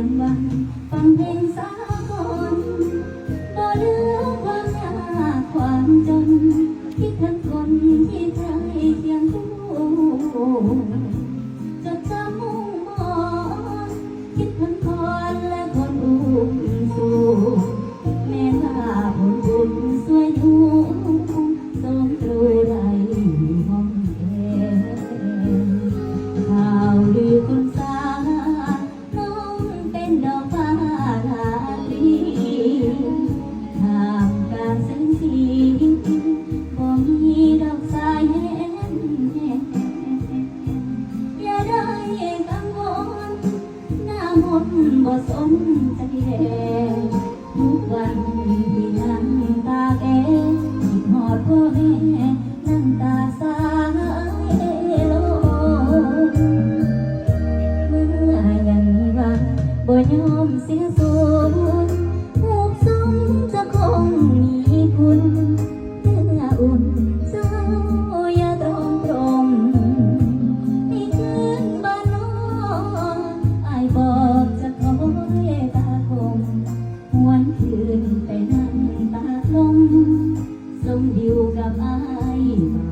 ยังวังฟังเพลงสาคนบ่ลืมความยากความจน คิดถึงคนที่เคยเคียงคู่จดจำมุ่งมองคิดถึงคน มนบ่สมใจเดงทุกวันมีน้ำตาเก่ที่หอดพ่อแม่น้ำตาสายลงเมื่อยังว่าบ่ยอมเสียสูญทุกสมจะคงมีคุณเพื่ออุ่น Thank you.